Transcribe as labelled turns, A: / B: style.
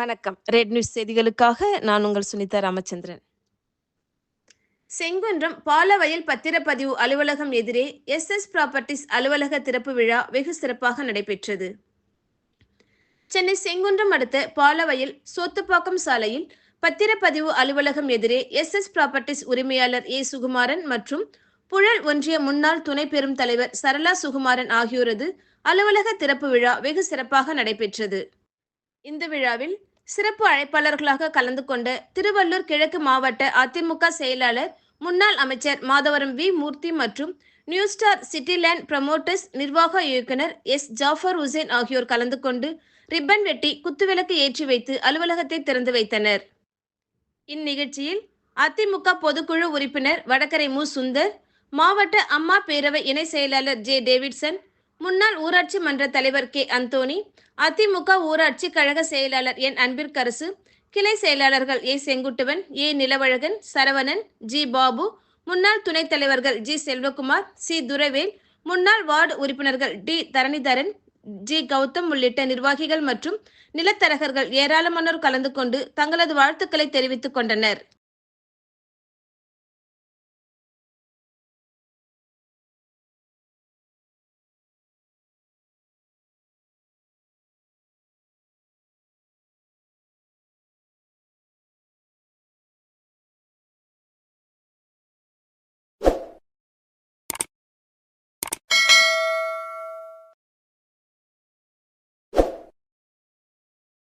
A: வணக்கம். Red news செய்திகளுக்காக நான் உங்கள் சுனிதா ராமச்சந்திரன். செங்குன்றம் பாலவயல் பத்திரப்பதிவு அலுவலகம் எதிரே எஸ் எஸ் ப்ராப்பர்ட்டிஸ் அலுவலக திறப்பு விழா வெகு சிறப்பாக நடைபெற்றது. சென்னை செங்குன்றம் அடுத்த பாலவயல் சோத்துப்பாக்கம் சாலையில் பத்திரப்பதிவு அலுவலகம் எதிரே எஸ் எஸ் ப்ராப்பர்ட்டிஸ் உரிமையாளர் ஏ சுகுமாரன் மற்றும் புழல் ஒன்றிய முன்னாள் துணை பெரும் தலைவர் சரளா சுகுமாரன் ஆகியோரது அலுவலக திறப்பு விழா வெகு சிறப்பாக நடைபெற்றது. இந்த விழாவில் சிறப்பு அழைப்பாளர்களாக கலந்து கொண்ட திருவள்ளூர் கிழக்கு மாவட்ட அதிமுக செயலாளர் முன்னாள் அமைச்சர் மாதவரம் வி மூர்த்தி மற்றும் நியூ ஸ்டார் சிட்டிலேண்ட் ப்ரமோட்டர்ஸ் நிர்வாக இயக்குனர் எஸ் ஜாஃபர் ஹுசேன் ஆகியோர் கலந்து கொண்டு ரிப்பன் வெட்டி குத்துவிளக்கு ஏற்றி வைத்து அலுவலகத்தை திறந்து வைத்தனர். இந்நிகழ்ச்சியில் அதிமுக பொதுக்குழு உறுப்பினர் வடகரை மு. சுந்தர் மாவட்ட அம்மா பேரவை இணை செயலாளர் ஜே டேவிட்சன் முன்னாள் ஊராட்சி மன்ற தலைவர் கே. அந்தோணி அதிமுக ஊராட்சி கழக செயலாளர் என். அன்பிற்கரசு கிளை செயலாளர்கள் A. Senguttuvan A. Nilavazhagan Saravanan G. Babu முன்னாள் துணைத் தலைவர்கள் ஜி. செல்வகுமார் சி. துரைவேல் முன்னாள் வார்டு உறுப்பினர்கள் டி. தரணிதரன் ஜி. கௌதம் உள்ளிட்ட நிர்வாகிகள் மற்றும் நிலத்தரகர்கள் ஏராளமானோர் கலந்து கொண்டு தங்களது வாழ்த்துக்களை தெரிவித்துக் கொண்டனர்.